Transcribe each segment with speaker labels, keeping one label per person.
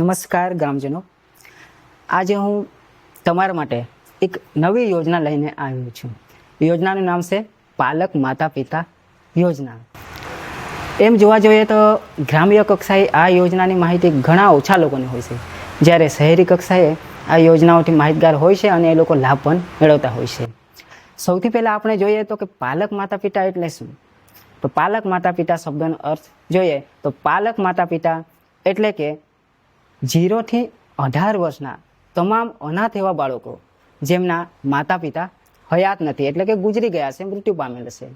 Speaker 1: નમસ્કાર ગ્રામજનો આજે હું તમારા માટે એક નવી યોજના લઈને આવ્યો છું. યોજનાનું નામ છે પાલક માતા પિતા યોજના. એમ જોવા જોઈએ તો ગ્રામ્ય કક્ષાએ આ યોજનાની માહિતી ઘણા ઓછા લોકોને હોય છે. જ્યારે શહેરી કક્ષાએ આ યોજનાઓથી માહિતગાર હોય છે અને એ લોકો લાભ પણ મેળવતા હોય છે. સૌથી પહેલાં આપણે જોઈએ તો કે પાલક માતા પિતા એટલે શું? તો પાલક માતા પિતા શબ્દનો અર્થ જોઈએ તો પાલક માતા પિતા એટલે કે જીરોથી અઢાર વર્ષના તમામ અનાથ એવા બાળકો જેમના માતા પિતા હયાત નથી, એટલે કે ગુજરી ગયા છે, મૃત્યુ પામેલ છે.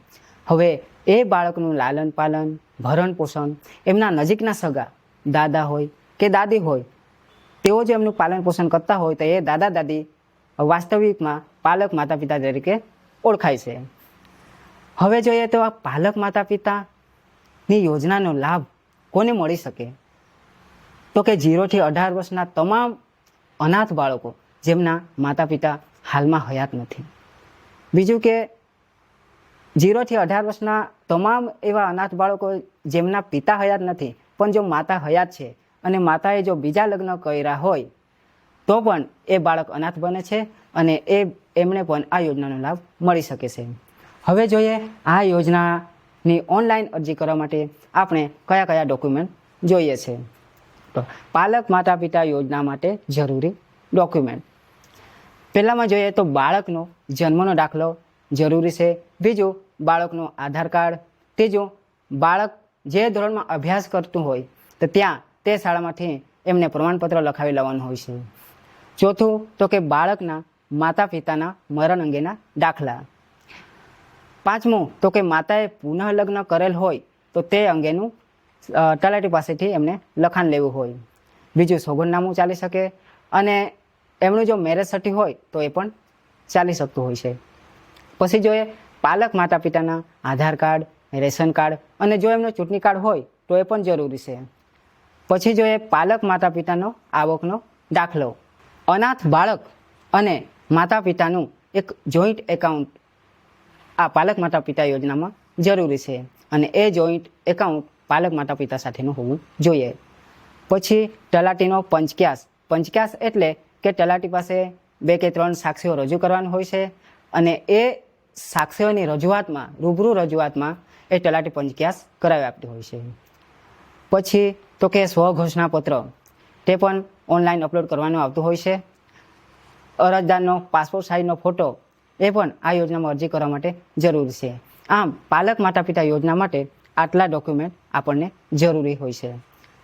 Speaker 1: હવે એ બાળકનું લાલન પાલન, ભરણ પોષણ, એમના નજીકના સગા, દાદા હોય કે દાદી હોય, તેઓ જો એમનું પાલન પોષણ કરતા હોય તો એ દાદા દાદી વાસ્તવિકમાં પાલક માતા પિતા તરીકે ઓળખાય છે. હવે જોઈએ તો આ પાલક માતા પિતાની યોજનાનો લાભ કોને મળી શકે? તો કે જીરોથી અઢાર વર્ષના તમામ અનાથ બાળકો જેમના માતા પિતા હાલમાં હયાત નથી. બીજું કે જીરોથી અઢાર વર્ષના તમામ એવા અનાથ બાળકો જેમના પિતા હયાત નથી, પણ જો માતા હયાત છે અને માતાએ જો બીજા લગ્ન કર્યા હોય, તો પણ એ બાળક અનાથ બને છે અને એ એમણે પણ આ યોજનાનો લાભ મળી શકે છે. હવે જોઈએ આ યોજનાની ઓનલાઈન અરજી કરવા માટે આપણે કયા કયા ડોક્યુમેન્ટ જોઈએ છે. પાલક માતા પિતા યોજના માટે જરૂરી ડોક્યુમેન્ટ પહેલામાં જોઈએ તો બાળકનો જન્મનો દાખલો જરૂરી છે. બીજું, બાળકનો આધાર કાર્ડ. ત્રીજું, બાળક જે ધોરણમાં અભ્યાસ કરતું હોય, તો ત્યાં તે શાળામાંથી એમને પ્રમાણપત્ર લખાવી લેવાનું હોય છે. ચોથું, તો કે બાળકના માતા પિતાના મરણ અંગેના દાખલા. પાંચમું, તો કે માતાએ પુનઃ લગ્ન કરેલ હોય, તો તે અંગેનું તલાટી પાસેથી એમને લખાણ લેવું હોય. બીજું સોગંદનામું ચાલી શકે અને એમનું જો મેરેજ સર્ટી હોય તો એ પણ ચાલી શકતું હોય છે. પછી જોઈએ પાલક માતા પિતાના આધાર કાર્ડ, રેશન કાર્ડ અને જો એમનો ચૂંટણી કાર્ડ હોય તો એ પણ જરૂરી છે. પછી જોઈએ પાલક માતા પિતાનો આવકનો દાખલો. અનાથ બાળક અને માતા પિતાનું એક જોઈન્ટ એકાઉન્ટ આ પાલક માતા પિતા યોજનામાં જરૂરી છે. અને એ જોઈન્ટ એકાઉન્ટ પાલક માતા પિતા સાથેનું હોવું જોઈએ. પછી તલાટીનો પંચક્યાસ. પંચક્યાસ એટલે કે તલાટી પાસે બે કે ત્રણ સાક્ષીઓ રજૂ કરવાનું હોય છે અને એ સાક્ષીઓની રજૂઆતમાં, રૂબરૂ રજૂઆતમાં એ તલાટી પંચક્યાસ કરાવી આપતી હોય છે. પછી તો કે સ્વઘોષણાપત્ર તે પણ ઓનલાઈન અપલોડ કરવાનું આવતું હોય છે. અરજદારનો પાસપોર્ટ સાઇઝનો ફોટો એ પણ આ યોજનામાં અરજી કરવા માટે જરૂરી છે. આમ, પાલક માતા પિતા યોજના માટે આટલા ડોક્યુમેન્ટ આપણને જરૂરી હોય છે.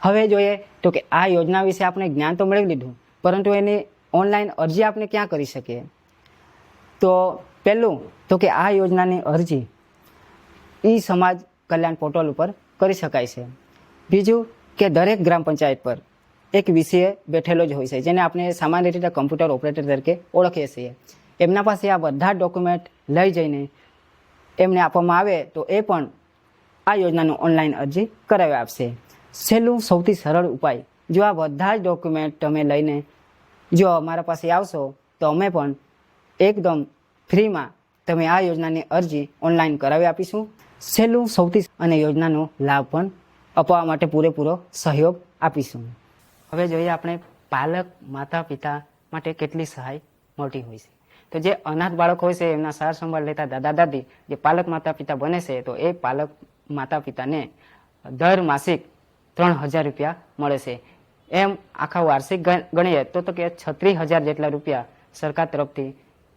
Speaker 1: હવે જોઈએ તો કે આ યોજના વિશે આપણે જ્ઞાન તો મેળવી લીધું, પરંતુ એની ઓનલાઈન અરજી આપણે ક્યાં કરી શકીએ? તો પહેલું તો કે આ યોજનાની અરજી ઈ સમાજ કલ્યાણ પોર્ટલ ઉપર કરી શકાય છે. બીજું કે દરેક ગ્રામ પંચાયત પર એક વિષય બેઠેલો જ હોય છે, જેને આપણે સામાન્ય રીતે કમ્પ્યુટર ઓપરેટર તરીકે ઓળખીએ છીએ. એમના પાસે આ બધા ડોક્યુમેન્ટ લઈ જઈને એમને આપવામાં આવે તો એ પણ આ યોજનાનું ઓનલાઈન અરજી કરાવી આપશે. છેલ્લું સૌથી સરળ ઉપાય, જો આ બધા જ ડોક્યુમેન્ટ તમે લઈને જો અમારા પાસે આવશો, તો અમે પણ એકદમ ફ્રીમાં તમે આ યોજનાની અરજી ઓનલાઈન કરાવી આપીશું. છેલ્લું સૌથી અને યોજનાનો લાભ પણ અપાવવા માટે પૂરેપૂરો સહયોગ આપીશું. હવે જોઈએ આપણે પાલક માતા પિતા માટે કેટલી સહાય મળતી હોય છે. તો જે અનાથ બાળક હોય છે, એમના સાર સંભાળ લેતા દાદા દાદી જે પાલક માતા પિતા બને છે, તો એ પાલક માતા પિતાને દર માસિક ત્રણ હજાર રૂપિયા મળે છે. એમ આખા વાર્ષિક ગણીએ તો તો કે છત્રીસ હજાર જેટલા રૂપિયા સરકાર તરફથી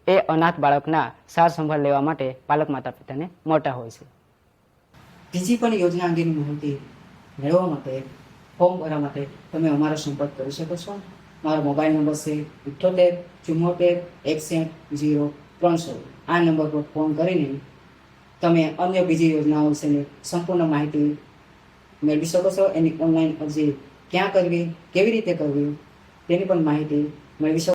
Speaker 1: એ અનાથ બાળકના સાર સંભાળ લેવા માટે પાલક માતા પિતાને મળતા હોય છે. બીજી પણ યોજના અંગેની માહિતી મેળવવા માટે, ફોર્મ ભરવા માટે તમે અમારો સંપર્ક કરી શકો છો. મારો મોબાઈલ નંબર છે ઇઠ્ઠોતેર ચુમ્મોતેર એકસઠ જીરો ત્રણસો. આ નંબર પર ફોન કરીને તમે અન્ય બીજી યોજનાઓ વિશેની સંપૂર્ણ માહિતી મેળવી શકો છો. એની ઓનલાઈન અરજી ક્યાં કરવી, કેવી રીતે કરવી, તેની પણ માહિતી મેળવી શકો